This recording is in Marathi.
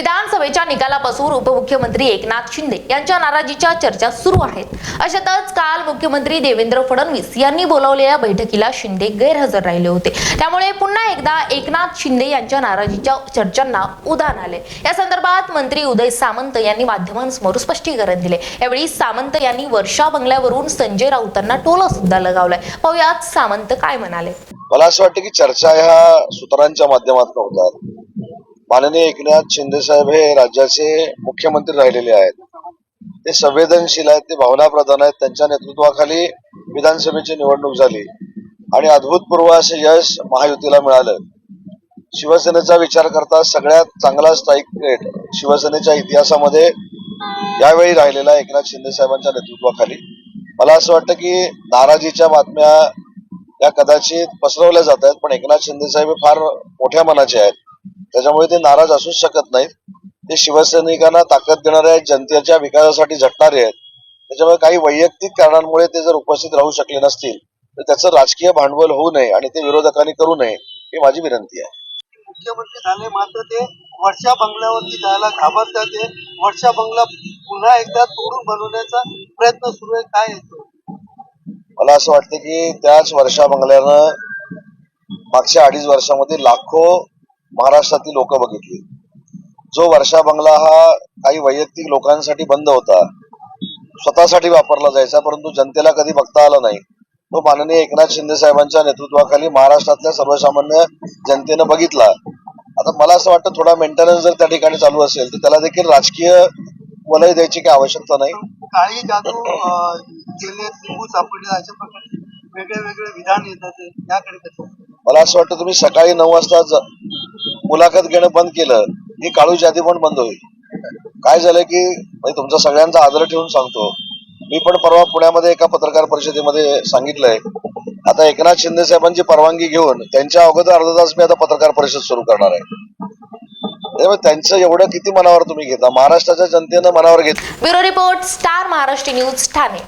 विधानसभेच्या निकालापासून उपमुख्यमंत्री एकनाथ शिंदे यांच्या नाराजीच्या चर्चा सुरू आहेत. अशातच काल मुख्यमंत्री देवेंद्र फडणवीस यांनी बोलावलेल्या बैठकीला शिंदे गैरहजर राहिले होते. त्यामुळे पुन्हा एकदा एकनाथ शिंदे यांच्या नाराजीच्या चर्चांना उधाण आले. या संदर्भात मंत्री उदय सामंत यांनी माध्यमांसमोर स्पष्टीकरण दिले. यावेळी सामंत यांनी वर्षा बंगल्यावरून संजय राऊतांना टोला सुद्धा लगावलाय. पाहुयात सामंत काय म्हणाले. मला असं वाटतं की चर्चा ह्या सूत्रांच्या माध्यमातून होतात. माननीय एकनाथ शिंदे साहेब हे राज्याचे मुख्यमंत्री राहिलेले आहेत. ते संवेदनशील आहेत ते भावनाप्रधान आहेत. त्यांच्या नेतृत्वाखाली विधानसभेची निवडणूक झाली. आणि अद्भुतपूर्व असे यश महायुतीला मिळालं. शिवसेनेचा विचार करता सगळ्यात चांगला स्ट्राईक रेट शिवसेनेच्या इतिहासामध्ये यावेळी राहिलेला एकनाथ शिंदे साहेबांच्या नेतृत्वाखाली. मला असं वाटतं की नाराजीच्या बातम्या या कदाचित पसरवल्या जात आहेत पण एकनाथ शिंदे साहेब हे फार मोठ्या मनाचे आहेत. त्याच्यामुळे ते नाराज असूच शकत नाहीत. ते शिवसैनिकांना ताकद देणारे आहेत जनतेच्या विकासासाठी झटणारे आहेत. त्याच्यामुळे काही वैयक्तिक कारणांमुळे ते जर उपस्थित राहू शकले नसतील तर त्याचं राजकीय भांडवल होऊ नये आणि ते विरोधकांनी करू नये ही माझी विनंती आहे. मुख्यमंत्री झाले मात्र ते वर्षा बंगल्यावरती जायला घाबरतात ते. वर्षा बंगला पुन्हा एकदा तोडून बनवण्याचा प्रयत्न सुरू आहे. काय येतो मला असं वाटतं की त्याच वर्षा बंगल्यानं मागच्या अडीच वर्षामध्ये लाखो महाराष्ट्रातील लोक बघितली. जो वर्षा बंगला हा काही वैयक्तिक लोकांसाठी बंद होता स्वतःसाठी वापरला जायचा परंतु जनतेला कधी बघता आला नाही. तो माननीय एकनाथ शिंदे साहेबांच्या नेतृत्वाखाली महाराष्ट्रातल्या सर्वसामान्य जनतेनं बघितला. आता मला असं वाटतं थोडा मेंटेनन्स जर त्या ठिकाणी चालू असेल तर त्याला देखील राजकीय वलय द्यायची काही आवश्यकता नाही. काळी जादू लिंबू सापडले अशा प्रकारे वेगळे वेगळे विधान येतात. याकडे मला असं वाटतं तुम्ही सकाळी नऊ वाजता मुलाखत घेणं बंद केलं की काळू यादी पण बंद होईल. काय झालं की म्हणजे तुमचा सगळ्यांचा आदर ठेवून सांगतो. मी पण परवा पुण्यामध्ये एका पत्रकार परिषदेमध्ये सांगितलंय. आता एकनाथ शिंदे साहेबांची परवानगी घेऊन त्यांच्या अगोदर अर्धा तास मी आता पत्रकार परिषद सुरू करणार आहे. त्यामुळे त्यांचं एवढं किती मनावर तुम्ही घेता? महाराष्ट्राच्या जनतेनं मनावर घेतलं bureau report Star Maharashtra news Thane.